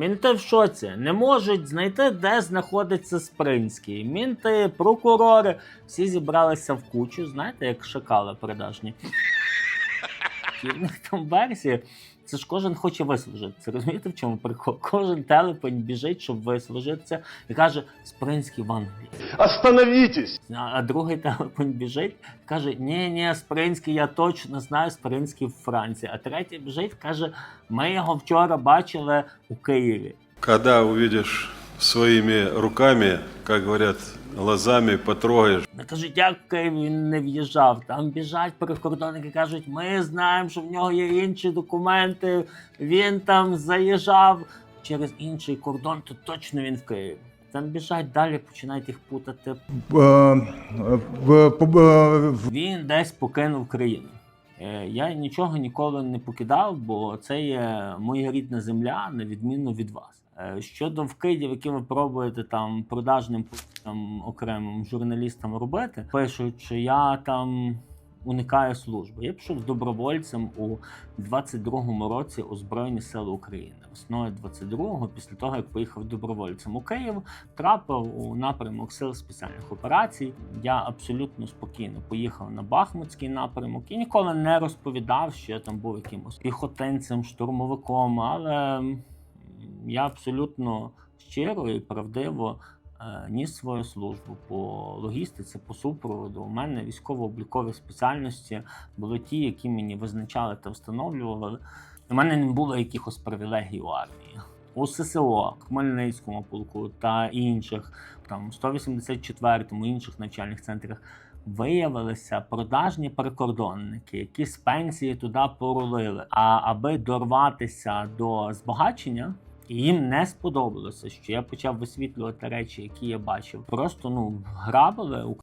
Мінти в шоці не можуть знайти, де знаходиться Спринський. Мінти, прокурори, всі зібралися в кучу, знаєте, як шакали продажні. В там. Це ж кожен хоче вислужитися. Розумієте, в чому прикол? Кожен телепень біжить, щоб вислужитися, і каже: Спринський в Англії. Остановитесь! А, а другий телефон біжить, каже: Ні, ні, Спринський, я точно знаю, Спринський в Франції. А третій біжить, каже: Ми його вчора бачили у Києві. Когда увидишь своими руками, как говорят, глазами потрогаешь, Не кажуть, як в Київ він не в'їжджав. Там біжать прикордонники, кажуть, ми знаємо, що в нього є інші документи. Він там заїжджав через інший кордон, то точно він в Києві. Там біжать далі, починають їх путати. Е, е, в- Він десь покинув країну. Е, Я нічого ніколи не покидав, бо це є моя рідна земля, на відміну від вас. Е, Щодо вкидів, які ви пробуєте там продажним там, окремим журналістам робити, пишуть, що я там уникаю служби. Я пішов добровольцем у 22-му році у Збройні Сили України. Весною 22-го, після того як поїхав добровольцем у Київ, трапив у напрямок сил спеціальних операцій. Я абсолютно спокійно поїхав на Бахмутський напрямок і ніколи не розповідав, що я там був якимось піхотинцем, штурмовиком, але я абсолютно щиро і правдиво ніс свою службу по логістиці, по супроводу. У мене військово-облікові спеціальності були ті, які мені визначали та встановлювали. У мене не було якихось привілегій у армії. У ССО, Хмельницькому полку та інших, там 184-му, інших навчальних центрах виявилися продажні прикордонники, які з пенсії туди порулили. А аби дорватися до збагачення. І їм не сподобалося, що я почав висвітлювати речі, які я бачив. Просто ну грабили